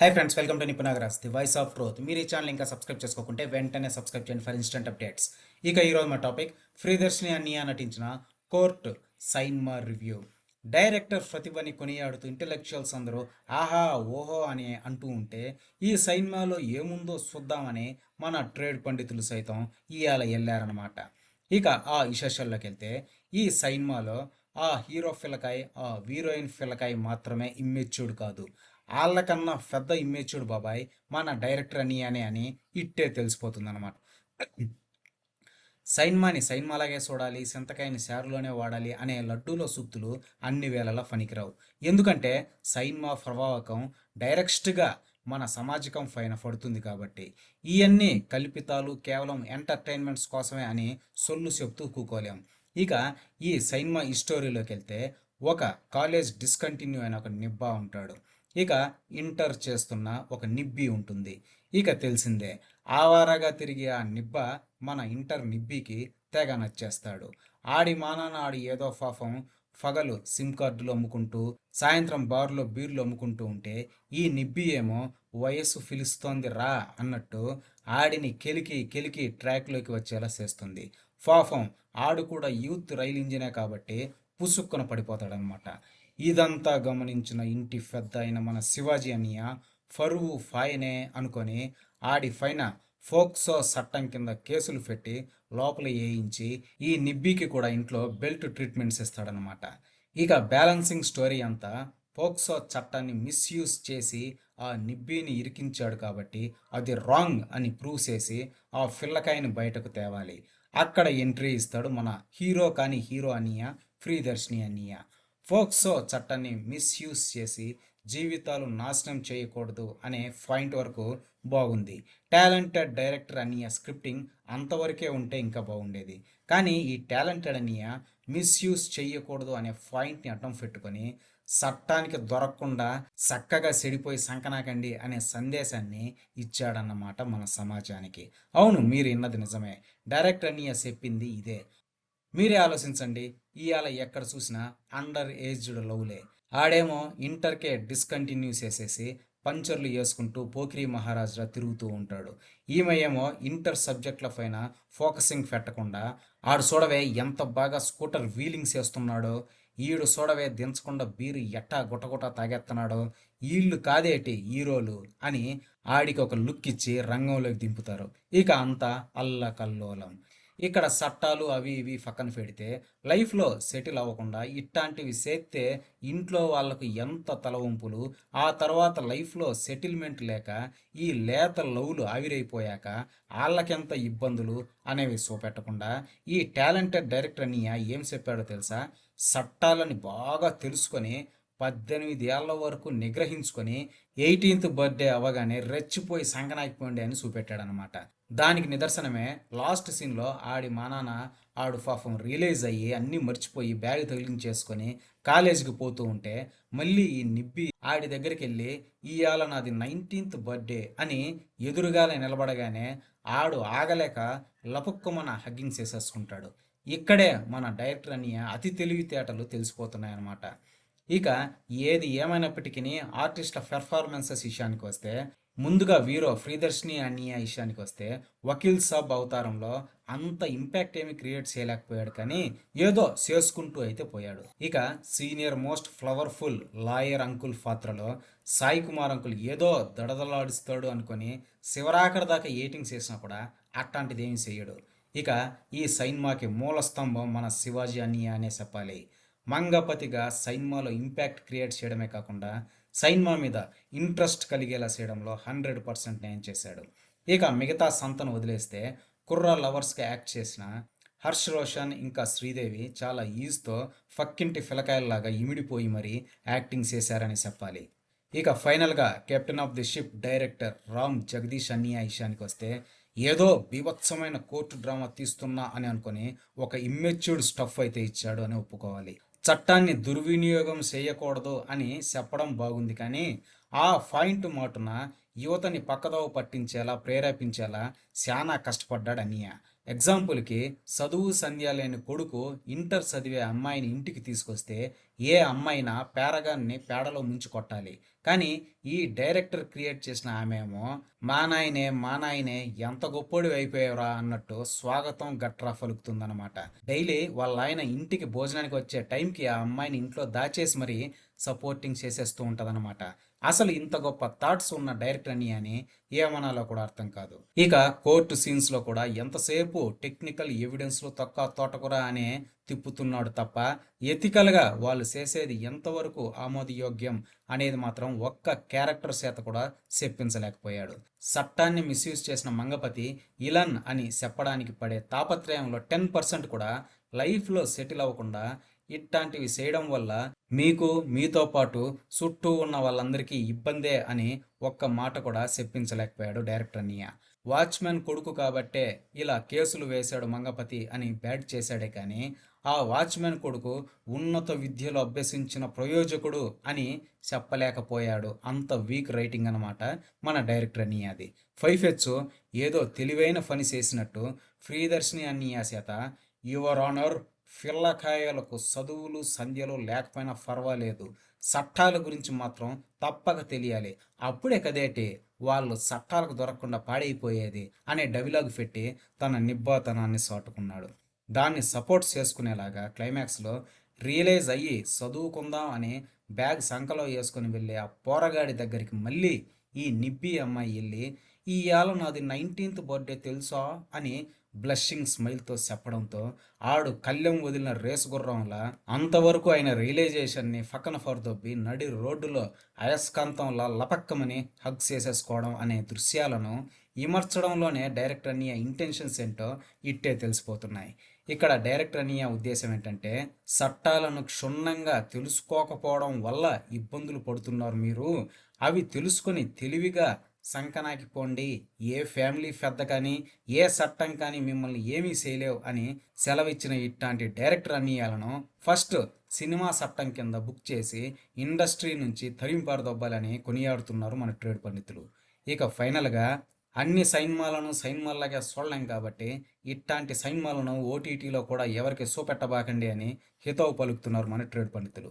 High friends welcome to నిపుణాగ్రాస్ the voice of truth మీరు ఈ ఛానల్ ఇంకా సబ్స్క్రైబ్ చేసుకోకుంటే వెంటనే సబ్స్క్రైబ్ చేయండి ఫర్ ఇన్స్టెంట్ అప్డేట్స్ ఇక ఈరోజు మా టాపిక్ శ్రీదర్శిని అన్నియా నటించిన కోర్ట్ సైన్మా రివ్యూ. డైరెక్టర్ ప్రతిభని కొనియాడుతూ ఇంటెలెక్చువల్స్ అందరూ ఆహా ఓహో అని అంటూ ఉంటే ఈ సైన్మాలో ఏముందో చూద్దామని మన ట్రేడ్ పండితులు సైతం ఇవాళ వెళ్ళారనమాట ఇక ఆ విశేషాల్లోకి వెళ్తే ఈ సైన్మాలో ఆ హీరో ఫిలకాయ్ ఆ హీరోయిన్ ఫిలకాయ్ మాత్రమే ఇమ్మెచ్యూర్డ్ కాదు. వాళ్ళకన్నా పెద్ద ఇమ్మేచ్యూడ్ బాబాయ్ మన డైరెక్టర్ అని అని అని ఇట్టే తెలిసిపోతుంది అనమాట సైన్మాని సైన్మాలాగే చూడాలి సింతకాయని శారులోనే వాడాలి అనే లడ్డూలో సూక్తులు అన్ని వేళలా పనికిరావు. ఎందుకంటే సైన్మా ప్రభావకం డైరెక్ట్గా మన సమాజకం పైన పడుతుంది కాబట్టి. ఇవన్నీ కల్పితాలు కేవలం ఎంటర్టైన్మెంట్స్ కోసమే అని సొల్లు చెప్తూ కూకోలేం. ఇక ఈ సైన్మా స్టోరీలోకి వెళ్తే ఒక కాలేజ్ డిస్కంటిన్యూ అయిన ఒక నిబ్బా ఉంటాడు. ఇక ఇంటర్ చేస్తున్న ఒక నిబ్బి ఉంటుంది. ఇక తెలిసిందే ఆవారాగా తిరిగే ఆ నిబ్బ మన ఇంటర్ నిబ్బికి తెగ నచ్చేస్తాడు. ఆడి మానాన ఆడి ఏదో పాపం పగలు సిమ్ కార్డులు అమ్ముకుంటూ సాయంత్రం బార్లో బీర్లు అమ్ముకుంటూ ఉంటే ఈ నిబ్బి ఏమో వయస్సు పిలుస్తోంది రా అన్నట్టు ఆడిని కెలికి కెలికి ట్రాక్లోకి వచ్చేలా చేస్తుంది. పాపం ఆడు కూడా యూత్ రైల్ ఇంజినే కాబట్టి పుసుక్కున పడిపోతాడనమాట. ఇదంతా గమనించిన ఇంటి పెద్ద అయిన మన శివాజీ అనియ ఫరువు ఫాయనే అనుకొని ఆడి పైన ఫోక్సో చట్టం కింద కేసులు పెట్టి లోపల వేయించి ఈ నిబ్బీకి కూడా ఇంట్లో బెల్ట్ ట్రీట్మెంట్స్ ఇస్తాడనమాట ఇక బ్యాలెన్సింగ్ స్టోరీ అంతా పోక్సో చట్టాన్ని మిస్యూజ్ చేసి ఆ నిబ్బీని ఇరికించాడు కాబట్టి అది రాంగ్ అని ప్రూవ్ చేసి ఆ పిల్లకాయని బయటకు తేవాలి. అక్కడ ఎంట్రీ ఇస్తాడు మన హీరో కాని హీరో అనియ ఫ్రీదర్శిని అనియ. ఫోక్సో చట్టాన్ని మిస్యూజ్ చేసి జీవితాలు నాశనం చేయకూడదు అనే పాయింట్ వరకు బాగుంది. టాలెంటెడ్ డైరెక్టర్ అనియ స్క్రిప్టింగ్ అంతవరకే ఉంటే ఇంకా బాగుండేది. కానీ ఈ టాలెంటెడ్ అనియ మిస్యూజ్ చేయకూడదు అనే పాయింట్ని అడ్డం పెట్టుకొని చట్టానికి దొరకకుండా చక్కగా చెడిపోయి సంకనాకండి అనే సందేశాన్ని ఇచ్చాడన్నమాట మన సమాజానికి. అవును మీరు విన్నది నిజమే. డైరెక్టర్ అనియ చెప్పింది ఇదే. మీరే ఆలోచించండి ఇవాళ ఎక్కడ చూసినా అండర్ ఏజ్డ్ లవ్లే. ఆడేమో ఇంటర్కే డిస్కంటిన్యూ చేసేసి పంచర్లు వేసుకుంటూ పోకిరి మహారాజులా తిరుగుతూ ఉంటాడు. ఈమె ఏమో ఇంటర్ సబ్జెక్టుల పైన ఫోకసింగ్ పెట్టకుండా ఆడు చూడవే ఎంత బాగా స్కూటర్ వీలింగ్ చేస్తున్నాడో ఈడు చూడవే దించకుండా బీరు ఎట్టా గుటగుట తాగేస్తున్నాడో వీళ్ళు కాదేటి హీరోలు అని ఆడికి ఒక లుక్ ఇచ్చి రంగంలోకి దింపుతారు. ఇక అంతా అల్లకల్లోలం. ఇక్కడ చట్టాలు అవి ఇవి పక్కన పెడితే లైఫ్లో సెటిల్ అవ్వకుండా ఇట్లాంటివి చేస్తే ఇంట్లో వాళ్ళకు ఎంత తలవంపులు ఆ తర్వాత లైఫ్లో సెటిల్మెంట్ లేక ఈ లేత లవ్లు ఆవిరైపోయాక వాళ్ళకెంత ఇబ్బందులు అనేవి చూపెట్టకుండా ఈ టాలెంటెడ్ డైరెక్టర్ అని ఏం చెప్పాడో తెలుసా? చట్టాలని బాగా తెలుసుకొని పద్దెనిమిది ఏళ్ళ వరకు నిగ్రహించుకొని ఎయిటీన్త్ బర్త్డే అవ్వగానే రెచ్చిపోయి సంగనాకిపోండి అని చూపెట్టాడనమాట దానికి నిదర్శనమే లాస్ట్ సీన్లో ఆడి మా నాన్న ఆడు పాపం రియలైజ్ అయ్యి అన్నీ మర్చిపోయి బ్యాగ్ తగిలించేసుకొని కాలేజీకి పోతూ ఉంటే మళ్ళీ ఈ నిబ్బి ఆడి దగ్గరికి వెళ్ళి ఇవాళ నాది నైన్టీన్త్ బర్త్డే అని ఎదురుగాల నిలబడగానే ఆడు ఆగలేక లపుక్కుమన హగ్గింగ్ చేసేసుకుంటాడు. ఇక్కడే మన డైరెక్టర్ అని అతి తెలివితేటలు తెలిసిపోతున్నాయన్నమాట. ఇక ఏది ఏమైనప్పటికీ ఆర్టిస్ట్ల పెర్ఫార్మెన్సెస్ విషయానికి వస్తే ముందుగా వీరో ఫ్రీదర్శిని అనియ విషయానికి వస్తే వకీల్ సాబ్ అవతారంలో అంత ఇంపాక్ట్ ఏమి క్రియేట్ చేయలేకపోయాడు కానీ ఏదో చేసుకుంటూ అయితే పోయాడు. ఇక senior most powerful lawyer uncle పాత్రలో సాయి కుమార్ అంకుల్ ఏదో దడదలాడిస్తాడు అనుకొని శివరాఖరి దాకా ఏటింగ్ చేసినా కూడా అట్లాంటిది ఏమి చేయడు. ఇక ఈ సైన్మాకి మూల స్తంభం మన శివాజీ అనియ అనే చెప్పాలి. మంగపతిగా సైన్మాలో ఇంపాక్ట్ క్రియేట్ చేయడమే కాకుండా సైన్మా మీద ఇంట్రెస్ట్ కలిగేలా చేయడంలో హండ్రెడ్ పర్సెంట్ న్యాయం చేశాడు. ఇక మిగతా సంతను వదిలేస్తే కుర్ర లవర్స్కి యాక్ట్ చేసిన హర్ష్ రోషన్ ఇంకా శ్రీదేవి చాలా ఈజ్తో ఫక్కింటి ఫిలకాయల్లాగా ఇమిడిపోయి మరీ యాక్టింగ్ చేశారని చెప్పాలి. ఇక ఫైనల్గా captain of the ship director Ram Jagadeesh అన్నియా విషయానికి వస్తే ఏదో బీభత్సమైన కోర్టు డ్రామా తీస్తున్నా అని అనుకొని ఒక ఇమ్మెచ్యూర్డ్ స్టఫ్ అయితే ఇచ్చాడు అని ఒప్పుకోవాలి. చట్టాన్ని దుర్వినియోగం చేయకూడదు అని చెప్పడం బాగుంది కానీ ఆ పాయింట్ మాటున యువతని పక్కదోవ పట్టించేలా ప్రేరేపించేలా చాలా కష్టపడ్డాడు అనియా. ఎగ్జాంపుల్కి చదువు సంధ్య లేని కొడుకు ఇంటర్ చదివే అమ్మాయిని ఇంటికి తీసుకొస్తే ఏ అమ్మాయినా పేరగాన్ని పేడలో ముంచి కొట్టాలి. కానీ ఈ డైరెక్టర్ క్రియేట్ చేసిన ఆమెమో మా నాయనే మా నాయనే ఎంత గొప్పోడి అయిపోయావురా అన్నట్టు స్వాగతం గట్రా పలుకుతుందనమాట డైలీ వాళ్ళ ఆయన ఇంటికి భోజనానికి వచ్చే టైంకి ఆ అమ్మాయిని ఇంట్లో దాచేసి మరీ సపోర్టింగ్ చేసేస్తూ ఉంటదన్నమాట. అసలు ఇంత గొప్ప థాట్స్ ఉన్న డైరెక్టర్ అని అని ఏమనాలో కూడా అర్థం కాదు. ఇక కోర్టు సీన్స్లో కూడా ఎంతసేపు టెక్నికల్ ఎవిడెన్స్లో తొక్క తోటకూర అనే తిప్పుతున్నాడు తప్ప ఎథికల్గా వాళ్ళు చేసేది ఎంతవరకు ఆమోదయోగ్యం అనేది మాత్రం ఒక్క క్యారెక్టర్ చేత కూడా చెప్పించలేకపోయాడు. చట్టాన్ని మిస్యూజ్ చేసిన మంగపతి ఇలన్ అని చెప్పడానికి పడే తాపత్రయంలో టెన్ పర్సెంట్ కూడా లైఫ్లో సెటిల్ అవ్వకుండా ఇట్లాంటివి చేయడం వల్ల మీకు మీతో పాటు చుట్టూ ఉన్న వాళ్ళందరికీ ఇబ్బందే అని ఒక్క మాట కూడా చెప్పించలేకపోయాడు డైరెక్టర్ నియా వాచ్మెన్ కొడుకు కాబట్టే ఇలా కేసులు వేశాడు మంగపతి అని బ్యాట్ చేశాడే కానీ ఆ వాచ్మెన్ కొడుకు ఉన్నత విద్యలో అభ్యసించిన ప్రయోజకుడు అని చెప్పలేకపోయాడు. అంత వీక్ రైటింగ్ అనమాట మన డైరెక్టర్ నియాది ఫైవ్ హెచ్ ఏదో తెలివైన పని చేసినట్టు ఫ్రీదర్శిని అన్నీయా చేత యువర్ ఆనర్ పిల్లకాయలకు చదువులు సంధ్యలు లేకపోయినా పర్వాలేదు. చట్టాల గురించి మాత్రం తప్పక తెలియాలి. అప్పుడే కదేటి వాళ్ళు చట్టాలకు దొరకకుండా పాడైపోయేది అనే డైలాగ్ పెట్టి తన నిబ్బాతనాన్ని సాటుకున్నాడు దాన్ని సపోర్ట్ చేసుకునేలాగా క్లైమాక్స్లో రియలైజ్ అయ్యి చదువుకుందాం అని బ్యాగ్ సంకలో వేసుకుని వెళ్ళి ఆ పోరగాడి దగ్గరికి మళ్ళీ ఈ నిబ్బి అమ్మాయి వెళ్ళి ఈ ఏళ నాది నైన్టీన్త్ బర్త్డే తెలుసా? అని బ్లషింగ్ స్మైల్తో చెప్పడంతో ఆడు కళ్ళెం వదిలిన రేసు గుర్రంలా అంతవరకు ఆయన రియలైజేషన్ని ఫక్కన ఫర్దొబ్బి నడి రోడ్డులో అయస్కాంతంలా లపక్కమని హగ్ చేసేసుకోవడం అనే దృశ్యాలను ఇమర్చడంలోనే డైరెక్టర్ అనియా ఇంటెన్షన్స్ ఏంటో ఇట్టే తెలిసిపోతున్నాయి. ఇక్కడ డైరెక్టర్ అనియా ఉద్దేశం ఏంటంటే చట్టాలను క్షుణ్ణంగా తెలుసుకోకపోవడం వల్ల ఇబ్బందులు పడుతున్నారు మీరు. అవి తెలుసుకొని తెలివిగా సంకనాకి పోండి. ఏ ఫ్యామిలీ పెద్ద కానీ ఏ చట్టం కానీ మిమ్మల్ని ఏమీ చేయలేవు అని సెలవిచ్చిన ఇట్లాంటి డైరెక్టర్ అన్నయ్యాలను ఫస్ట్ సినిమా చట్టం కింద బుక్ చేసి ఇండస్ట్రీ నుంచి తరింపారదొబ్బాలని కొనియాడుతున్నారు మన ట్రేడ్ పండితులు. ఇక ఫైనల్గా అన్ని సైన్మాలను సైన్మాల్లాగా చూడలేం కాబట్టి ఇట్లాంటి సైన్మాలను ఓటీటీలో కూడా ఎవరికి చూపెట్టబాకండి అని హితవు పలుకుతున్నారు మన ట్రేడ్ పండితులు.